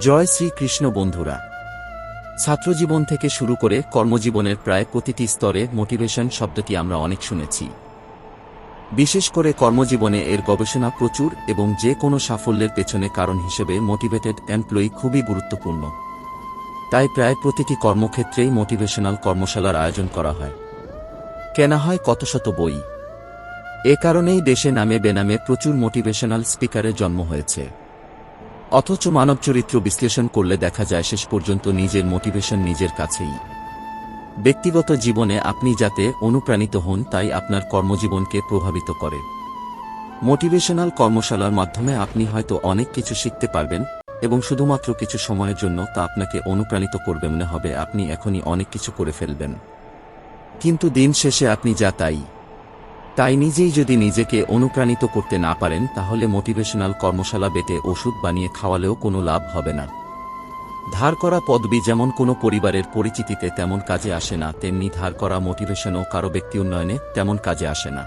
জয় শ্রীকৃষ্ণ বন্ধুরা। ছাত্রজীবন থেকে শুরু করে কর্মজীবনের প্রায় প্রতিটি স্তরে মোটিভেশন শব্দটি আমরা অনেক শুনেছি। বিশেষ করে কর্মজীবনে এর গবেষণা প্রচুর এবং যে কোনো সাফল্যের পেছনে কারণ হিসেবে মোটিভেটেড এমপ্লয়ি খুবই গুরুত্বপূর্ণ। তাই প্রায় প্রতিটি কর্মক্ষেত্রেই মোটিভেশনাল কর্মশালার আয়োজন করা হয়। কেনা হয় কত শত বই। এ কারণেই দেশে নামে বেনামে প্রচুর মোটিভেশনাল স্পিকারের জন্ম হয়েছে। অথচ মানব চরিত্র বিশ্লেষণ করলে দেখা যায় শেষ পর্যন্ত নিজের মোটিভেশন নিজের কাছেই। ব্যক্তিগত জীবনে আপনি যাতে অনুপ্রাণিত হন, তাই আপনার কর্মজীবনকে প্রভাবিত করে। মোটিভেশনাল কর্মশালার মাধ্যমে আপনি হয়তো অনেক কিছু শিখতে পারবেন এবং শুধুমাত্র কিছু সময়ের জন্য তা আপনাকে অনুপ্রাণিত করবে মনে হবে, আপনি এখনই অনেক কিছু করে ফেলবেন। কিন্তু দিন শেষে আপনি যা তাই তাই নিজেই যদি নিজেকে অনুপ্রাণিত করতে না পারেন, তাহলে মোটিভেশনাল কর্মশালা বেটে ওষুধ বানিয়ে খাওয়ালেও কোনো লাভ হবে না। ধার করা পদবি যেমন কোনো পরিবারের পরিচিতিতে তেমন কাজে আসে না, তেমনি ধার করা মোটিভেশনও কারও ব্যক্তি উন্নয়নে তেমন কাজে আসে না।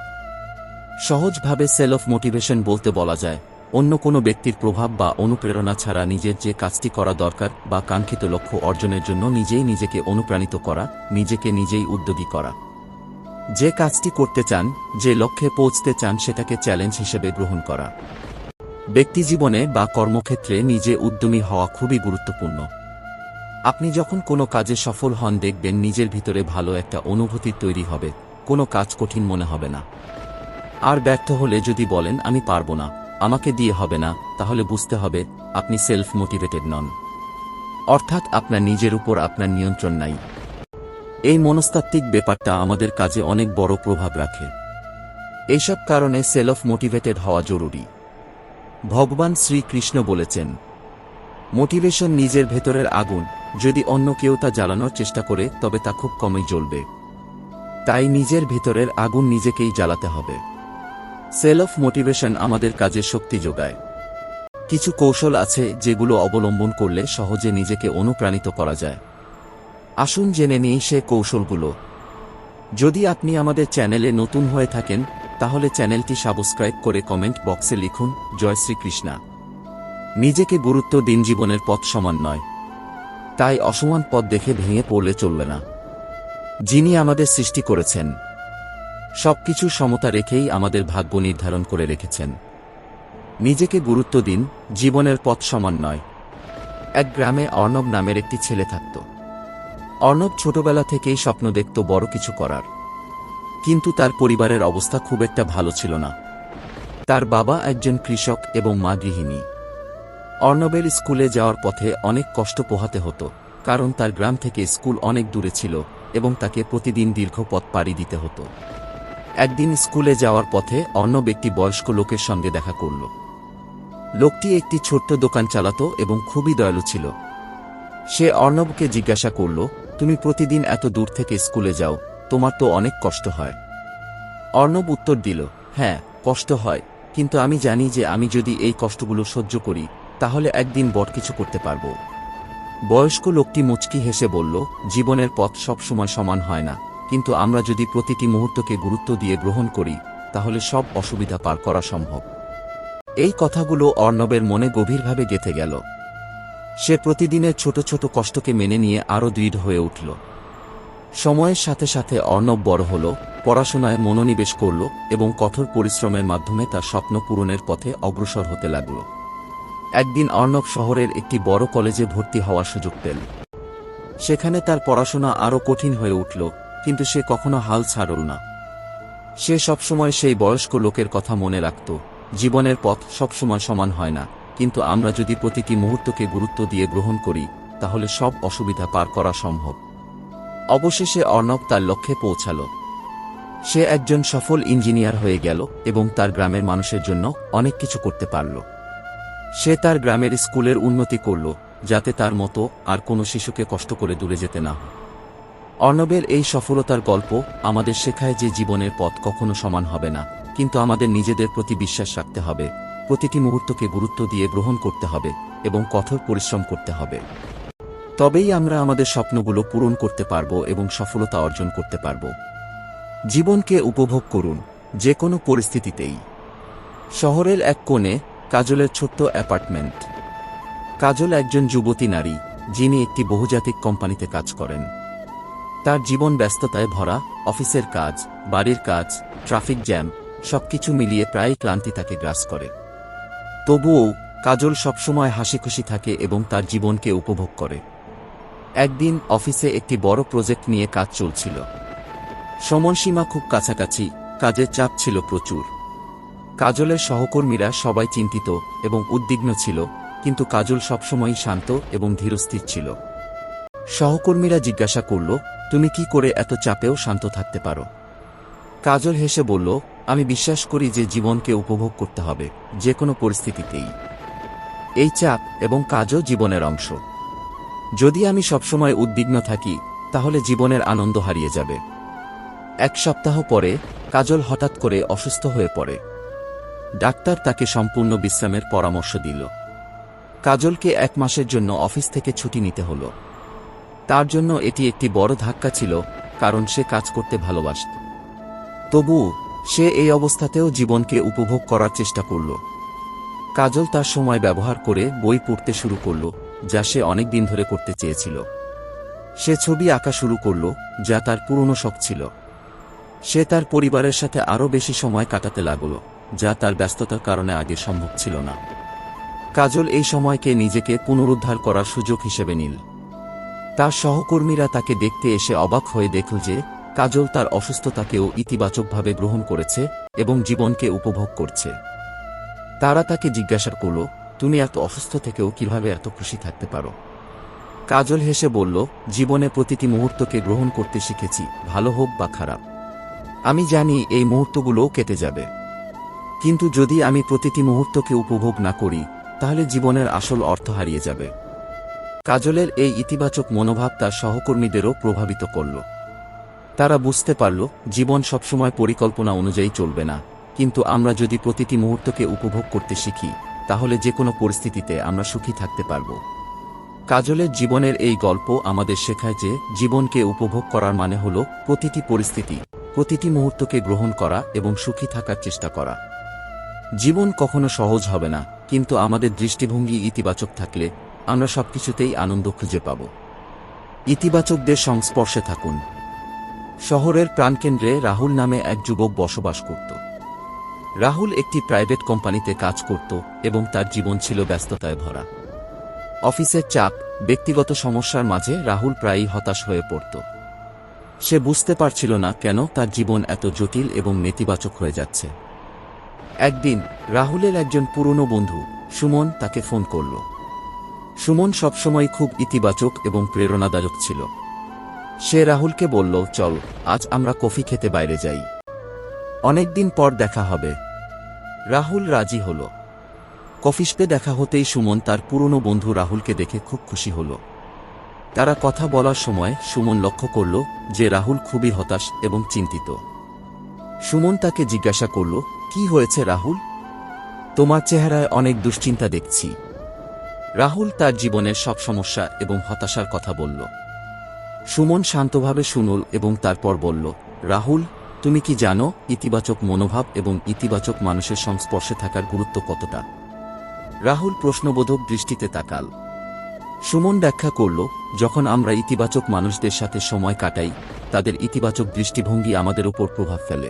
সহজভাবে সেল অফ মোটিভেশন বলতে বলা যায়, অন্য কোনো ব্যক্তির প্রভাব বা অনুপ্রেরণা ছাড়া নিজের যে কাজটি করা দরকার বা কাঙ্ক্ষিত লক্ষ্য অর্জনের জন্য নিজেই নিজেকে অনুপ্রাণিত করা, নিজেকে নিজেই উদ্যোগী করা। যে কাজটি করতে চান, যে লক্ষ্যে পৌঁছতে চান সেটাকে চ্যালেঞ্জ হিসেবে গ্রহণ করা। ব্যক্তিজীবনে বা কর্মক্ষেত্রে নিজে উদ্যমী হওয়া খুবই গুরুত্বপূর্ণ। আপনি যখন কোনো কাজে সফল হন, দেখবেন নিজের ভিতরে ভালো একটা অনুভূতি তৈরি হবে, কোনো কাজ কঠিন মনে হবে না। আর ব্যর্থ হলে যদি বলেন, আমি পারব না, আমাকে দিয়ে হবে না তাহলে বুঝতে হবে, আপনি সেলফ মোটিভেটেড নন। অর্থাৎ আপনার নিজের উপর আপনার নিয়ন্ত্রণ নাই। এই মনস্তাত্ত্বিক ব্যাপারটা আমাদের কাজে অনেক বড় প্রভাব রাখে। এইসব কারণে সেল অফ মোটিভেটেড হওয়া জরুরি। ভগবান শ্রীকৃষ্ণ বলেছেন, মোটিভেশন নিজের ভেতরের আগুন, যদি অন্য কেউ তা জ্বালানোর চেষ্টা করে, তবে তা খুব কমই জ্বলবে। তাই নিজের ভেতরের আগুন নিজেকেই জ্বালাতে হবে। সেল অফ মোটিভেশন আমাদের কাজে শক্তি যোগায়। কিছু কৌশল আছে যেগুলো অবলম্বন করলে সহজে নিজেকে অনুপ্রাণিত করা যায়। আসুন জেনে নিই সে কৌশলগুলো। যদি আপনি আমাদের চ্যানেলে নতুন হয়ে থাকেন, তাহলে চ্যানেলটি সাবস্ক্রাইব করে কমেন্ট বক্সে লিখুন, জয় শ্রীকৃষ্ণা। নিজেকে গুরুত্ব দিন জীবনের পথ সমান নয়। তাই অসমান পথ দেখে ভেঙে পড়লে চলবে না। যিনি আমাদের সৃষ্টি করেছেন, সবকিছু সমতা রেখেই আমাদের ভাগ্য নির্ধারণ করে রেখেছেন। নিজেকে গুরুত্ব দিন, জীবনের পথ সমান নয়। এক গ্রামে অর্ণব নামের একটি ছেলে থাকত। অর্ণব ছোটবেলা থেকেই স্বপ্ন দেখত বড় কিছু করার। কিন্তু তার পরিবারের অবস্থা খুব একটা ভালো ছিল না। তার বাবা একজন কৃষক এবং মা গৃহিণী। অর্ণবের স্কুলে যাওয়ার পথে অনেক কষ্ট পোহাতে হতো, কারণ তার গ্রাম থেকে স্কুল অনেক দূরে ছিল এবং তাকে প্রতিদিন দীর্ঘ পথ পাড়ি দিতে হতো। একদিন স্কুলে যাওয়ার পথে অর্ণব একটি বয়স্ক লোকের সঙ্গে দেখা করল। লোকটি একটি ছোট্ট দোকান চালাতো এবং খুবই দয়ালু ছিল। সে অর্ণবকে জিজ্ঞাসা করল তুমি প্রতিদিন এত দূর থেকে স্কুলে যাও, তোমার তো অনেক কষ্ট হয়। অর্ণব উত্তর দিল হ্যাঁ কষ্ট হয়, কিন্তু আমি জানি যে আমি যদি এই কষ্টগুলো সহ্য করি, তাহলে একদিন বড় কিছু করতে পারব। বয়স্ক লোকটি মুচকি হেসে বলল, জীবনের পথ সবসময় সমান হয় না, কিন্তু আমরা যদি প্রতিটি মুহূর্তকে গুরুত্ব দিয়ে গ্রহণ করি, তাহলে সব অসুবিধা পার করা সম্ভব। এই কথাগুলো অর্ণবের মনে গভীরভাবে গেঁথে গেল। সে প্রতিদিনের ছোট ছোট কষ্টকে মেনে নিয়ে আরও দৃঢ় হয়ে উঠল। সময়ের সাথে সাথে অর্ণব বড় হল, পড়াশোনায় মনোনিবেশ করল এবং কঠোর পরিশ্রমের মাধ্যমে তার স্বপ্ন পূরণের পথে অগ্রসর হতে লাগল। একদিন অর্ণব শহরের একটি বড় কলেজে ভর্তি হওয়ার সুযোগ পেল। সেখানে তার পড়াশোনা আরও কঠিন হয়ে উঠল, কিন্তু সে কখনো হাল ছাড়ল না। সে সবসময় সেই বয়স্ক লোকের কথা মনে রাখত, জীবনের পথ সবসময় সমান হয় না। কিন্তু আমরা যদি প্রতিটি মুহূর্তকে গুরুত্ব দিয়ে গ্রহণ করি, তাহলে সব অসুবিধা পার করা সম্ভব। অবশেষে অর্ণব তার লক্ষ্যে পৌঁছাল। সে একজন সফল ইঞ্জিনিয়ার হয়ে গেল এবং তার গ্রামের মানুষের জন্য অনেক কিছু করতে পারল। সে তার গ্রামের স্কুলের উন্নতি করল, যাতে তার মতো আর কোনো শিশুকে কষ্ট করে দূরে যেতে না হয়। অর্ণবের এই সফলতার গল্প আমাদের শেখায় যে জীবনের পথ কখনো সমান হবে না, কিন্তু আমাদের নিজেদের প্রতি বিশ্বাস রাখতে হবে। প্রতিটি মুহূর্তকে গুরুত্ব দিয়ে গ্রহণ করতে হবে এবং কঠোর পরিশ্রম করতে হবে। তবেই আমরা আমাদের স্বপ্নগুলো পূরণ করতে পারব এবং সফলতা অর্জন করতে পারব। জীবনকে উপভোগ করুন, যে কোনো পরিস্থিতিতেই। শহরের এক কোণে কাজলের ছোট্ট অ্যাপার্টমেন্ট। কাজল একজন যুবতী নারী, যিনি একটি বহুজাতিক কোম্পানিতে কাজ করেন। তার জীবন ব্যস্ততায় ভরা, অফিসের কাজ, বাড়ির কাজ, ট্রাফিক জ্যাম, সবকিছু মিলিয়ে প্রায় ক্লান্তি তাকে গ্রাস করে। তবুও কাজল সবসময় হাসিখুশি থাকে এবং তার জীবনকে উপভোগ করে। একদিন অফিসে একটি বড় প্রজেক্ট নিয়ে কাজ চলছিল। সময়সীমা খুব কাছাকাছি কাজের চাপ ছিল প্রচুর। কাজলের সহকর্মীরা সবাই চিন্তিত এবং উদ্বিগ্ন ছিল, কিন্তু কাজল সবসময়ই শান্ত এবং ধীরস্থির ছিল। সহকর্মীরা জিজ্ঞাসা করল, তুমি কি করে এত চাপেও শান্ত থাকতে পারো? কাজল হেসে বলল আমি বিশ্বাস করি যে জীবনকে উপভোগ করতে হবে, যে কোনো পরিস্থিতিতেই। এই চাপ এবং কাজও জীবনের অংশ। যদি আমি সবসময় উদ্বিগ্ন থাকি, তাহলে জীবনের আনন্দ হারিয়ে যাবে। এক সপ্তাহ পরে, কাজল হঠাৎ করে অসুস্থ হয়ে পড়ে। ডাক্তার তাকে সম্পূর্ণ বিশ্রামের পরামর্শ দিল। কাজলকে এক মাসের জন্য অফিস থেকে ছুটি নিতে হল। তার জন্য এটি একটি বড় ধাক্কা ছিল, কারণ সে কাজ করতে ভালোবাসত। তবুও সে এই অবস্থাতেও জীবনকে উপভোগ করার চেষ্টা করল। কাজল তার সময় ব্যবহার করে বই পড়তে শুরু করল, যা সে অনেক দিন ধরে করতে চেয়েছিল। সে ছবি আঁকা শুরু করল, যা তার পুরনো শখ ছিল। সে তার পরিবারের সাথে আরও বেশি সময় কাটাতে লাগল, যা তার ব্যস্ততার কারণে আগে সম্ভব ছিল না। কাজল এই সময়কে নিজেকে পুনরুদ্ধার করার সুযোগ হিসেবে নিল। তার সহকর্মীরা তাকে দেখতে এসে অবাক হয়ে দেখল যে কাজল তার অসুস্থতাকেও ইতিবাচকভাবে গ্রহণ করেছে এবং জীবনকে উপভোগ করছে। তারা তাকে জিজ্ঞাসা করল, তুমি এত অসুস্থ থেকেও কীভাবে এত খুশি থাকতে পারো? কাজল হেসে বলল, জীবনে প্রতিটি মুহূর্তকে গ্রহণ করতে শিখেছি, ভালো হোক বা খারাপ। আমি জানি এই মুহূর্তগুলোও কেটে যাবে। কিন্তু যদি আমি প্রতিটি মুহূর্তকে উপভোগ না করি, তাহলে জীবনের আসল অর্থ হারিয়ে যাবে। কাজলের এই ইতিবাচক মনোভাব তার সহকর্মীদেরও প্রভাবিত করল। তারা বুঝতে পারল, জীবন সবসময় পরিকল্পনা অনুযায়ী চলবে না। কিন্তু আমরা যদি প্রতিটি মুহূর্তকে উপভোগ করতে শিখি, তাহলে যে কোনো পরিস্থিতিতে আমরা সুখী থাকতে পারব। কাজলের জীবনের এই গল্প আমাদের শেখায় যে, জীবনকে উপভোগ করার মানে হল প্রতিটি পরিস্থিতি, প্রতিটি মুহূর্তকে গ্রহণ করা এবং সুখী থাকার চেষ্টা করা। জীবন কখনো সহজ হবে না, কিন্তু আমাদের দৃষ্টিভঙ্গি ইতিবাচক থাকলে আমরা সবকিছুতেই আনন্দ খুঁজে পাব। ইতিবাচকদের সংস্পর্শে থাকুন। শহরের প্রাণকেন্দ্রে রাহুল নামে এক যুবক বসবাস করত। রাহুল একটি প্রাইভেট কোম্পানিতে কাজ করত এবং তার জীবন ছিল ব্যস্ততায় ভরা। অফিসের চাপ, ব্যক্তিগত সমস্যার মাঝে রাহুল প্রায়ই হতাশ হয়ে পড়ত। সে বুঝতে পারছিল না কেন তার জীবন এত জটিল এবং নেতিবাচক হয়ে যাচ্ছে। একদিন রাহুলের একজন পুরনো বন্ধু, সুমন, তাকে ফোন করল। সুমন সবসময় খুব ইতিবাচক এবং প্রেরণাদায়ক ছিল। সে রাহুলকে বলল, চল, আজ আমরা কফি খেতে বাইরে যাই। অনেকদিন পর দেখা হবে। রাহুল রাজি হল। কফিসপে দেখা হতেই সুমন তার পুরনো বন্ধু রাহুলকে দেখে খুব খুশি হল। তারা কথা বলার সময় সুমন লক্ষ্য করল যে রাহুল খুবই হতাশ এবং চিন্তিত। সুমন তাকে জিজ্ঞাসা করল, কি হয়েছে রাহুল? তোমার চেহারায় অনেক দুশ্চিন্তা দেখছি। রাহুল তার জীবনের সব সমস্যা এবং হতাশার কথা বলল। সুমন শান্তভাবে শুনল এবং তারপর বলল, রাহুল, তুমি কি জানো ইতিবাচক মনোভাব এবং ইতিবাচক মানুষের সংস্পর্শে থাকার গুরুত্ব কতটা? রাহুল প্রশ্নবোধক দৃষ্টিতে তাকাল। সুমন ব্যাখ্যা করল, যখন আমরা ইতিবাচক মানুষদের সাথে সময় কাটাই, তাদের ইতিবাচক দৃষ্টিভঙ্গি আমাদের উপর প্রভাব ফেলে।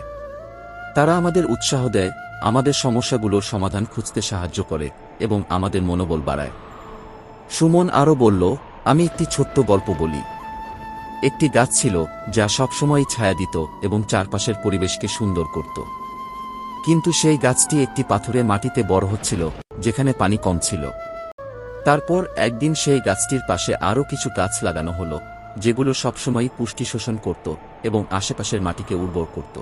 তারা আমাদের উৎসাহ দেয়, আমাদের সমস্যাগুলোর সমাধান খুঁজতে সাহায্য করে এবং আমাদের মনোবল বাড়ায়। সুমন আরও বলল, আমি একটি ছোট্ট গল্প বলি। একটি গাছ ছিল যা সবসময় ছায়া দিত এবং চারপাশের পরিবেশকে সুন্দর করত। কিন্তু সেই গাছটি একটি পাথুরে মাটিতে বড় হচ্ছিল, যেখানে পানি কম ছিল। তারপর একদিন সেই গাছটির পাশে আরও কিছু গাছ লাগানো হলো, যেগুলো সবসময় পুষ্টি শোষণ করত এবং আশেপাশের মাটিকে উর্বর করত।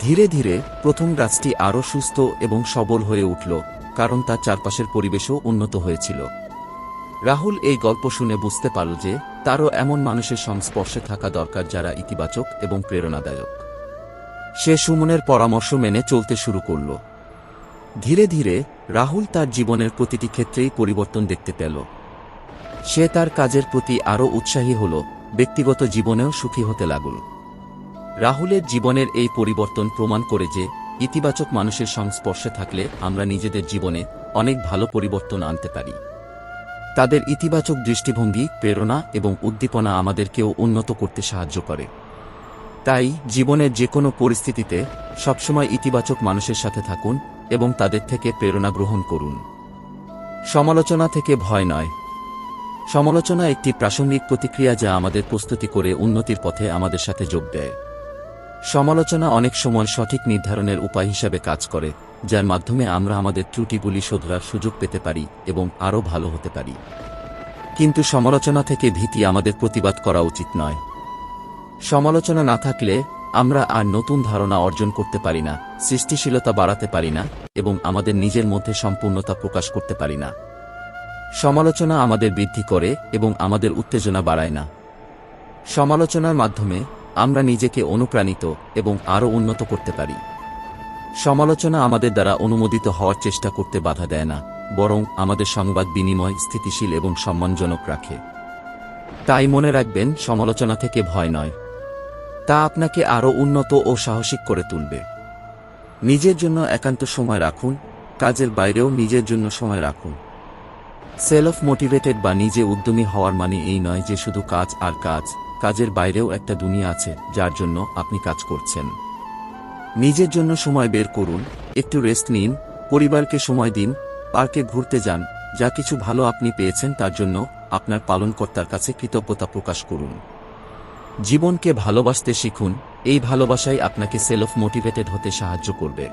ধীরে ধীরে প্রথম গাছটি আরও সুস্থ এবং সবল হয়ে উঠল, কারণ তার চারপাশের পরিবেশও উন্নত হয়েছিল। রাহুল এই গল্প শুনে বুঝতে পারল যে তারও এমন মানুষের সংস্পর্শে থাকা দরকার যারা ইতিবাচক এবং প্রেরণাদায়ক। সে সুমনের পরামর্শ মেনে চলতে শুরু করল। ধীরে ধীরে রাহুল তার জীবনের প্রতিটি ক্ষেত্রেই পরিবর্তন দেখতে পেল। সে তার কাজের প্রতি আরও উৎসাহী হল, ব্যক্তিগত জীবনেও সুখী হতে লাগল। রাহুলের জীবনের এই পরিবর্তন প্রমাণ করে যে ইতিবাচক মানুষের সংস্পর্শে থাকলে আমরা নিজেদের জীবনে অনেক ভালো পরিবর্তন আনতে পারি। তাদের ইতিবাচক দৃষ্টিভঙ্গি, প্রেরণা এবং উদ্দীপনা আমাদেরকেও উন্নত করতে সাহায্য করে। তাই জীবনের যে কোনো পরিস্থিতিতে সবসময় ইতিবাচক মানুষের সাথে থাকুন এবং তাদের থেকে প্রেরণা গ্রহণ করুন। সমালোচনা থেকে ভয় নয়। সমালোচনা একটি প্রাসঙ্গিক প্রতিক্রিয়া যা আমাদের প্রস্তুতি করে উন্নতির পথে আমাদের সাথে যোগ দেয়। সমালোচনা অনেক সময় সঠিক নির্ধারণের উপায় হিসাবে কাজ করে। যার মাধ্যমে আমরা আমাদের ত্রুটিগুলি শোধরার সুযোগ পেতে পারি এবং আরও ভালো হতে পারি। কিন্তু সমালোচনা থেকে ভীতি আমাদের প্রতিবাদ করা উচিত নয়। সমালোচনা না থাকলে আমরা আর নতুন ধারণা অর্জন করতে পারি না, সৃষ্টিশীলতা বাড়াতে পারি না এবং আমাদের নিজের মধ্যে সম্পূর্ণতা প্রকাশ করতে পারি না। সমালোচনা আমাদের বৃদ্ধি করে এবং আমাদের উত্তেজনা বাড়ায় না। সমালোচনার মাধ্যমে আমরা নিজেকে অনুপ্রাণিত এবং আরও উন্নত করতে পারি। সমালোচনা আমাদের দ্বারা অনুমোদিত হওয়ার চেষ্টা করতে বাধা দেয় না, বরং আমাদের সংবাদ বিনিময় স্থিতিশীল এবং সম্মানজনক রাখে। তাই মনে রাখবেন, সমালোচনা থেকে ভয় নয়। তা আপনাকে আরও উন্নত ও সাহসিক করে তুলবে। নিজের জন্য একান্ত সময় রাখুন, কাজের বাইরেও নিজের জন্য সময় রাখুন। সেলফ মোটিভেটেড বা নিজে উদ্যমী হওয়ার মানে এই নয় যে শুধু কাজ আর কাজ, কাজের বাইরেও একটা দুনিয়া আছে, যার জন্য আপনি কাজ করছেন। নিজের জন্য সময় বের করুন, একটু রেস্ট নিন, পরিবারকে সময় দিন, পার্কে ঘুরতে যান, যা কিছু ভালো আপনি পেয়েছেন তার জন্য আপনার পালনকর্তার কাছে কৃতজ্ঞতা প্রকাশ করুন। জীবনকে ভালোবাসতে শিখুন, এই ভালোবাসাই আপনাকে সেলফ মোটিভেটেড হতে সাহায্য করবে।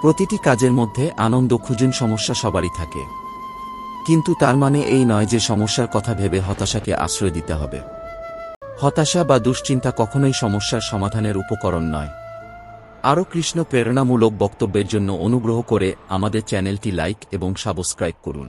প্রতিটি কাজের মধ্যে আনন্দ খুঁজুন, সমস্যা সবারই থাকে। কিন্তু তার মানে এই নয় যে সমস্যার কথা ভেবে হতাশাকে আশ্রয় দিতে হবে। হতাশা বা দুশ্চিন্তা কখনোই সমস্যার সমাধানের উপকরণ নয়। আরও কৃষ্ণ প্রেরণামূলক বক্তব্যের জন্য অনুগ্রহ করে আমাদের চ্যানেলটি লাইক এবং সাবস্ক্রাইব করুন।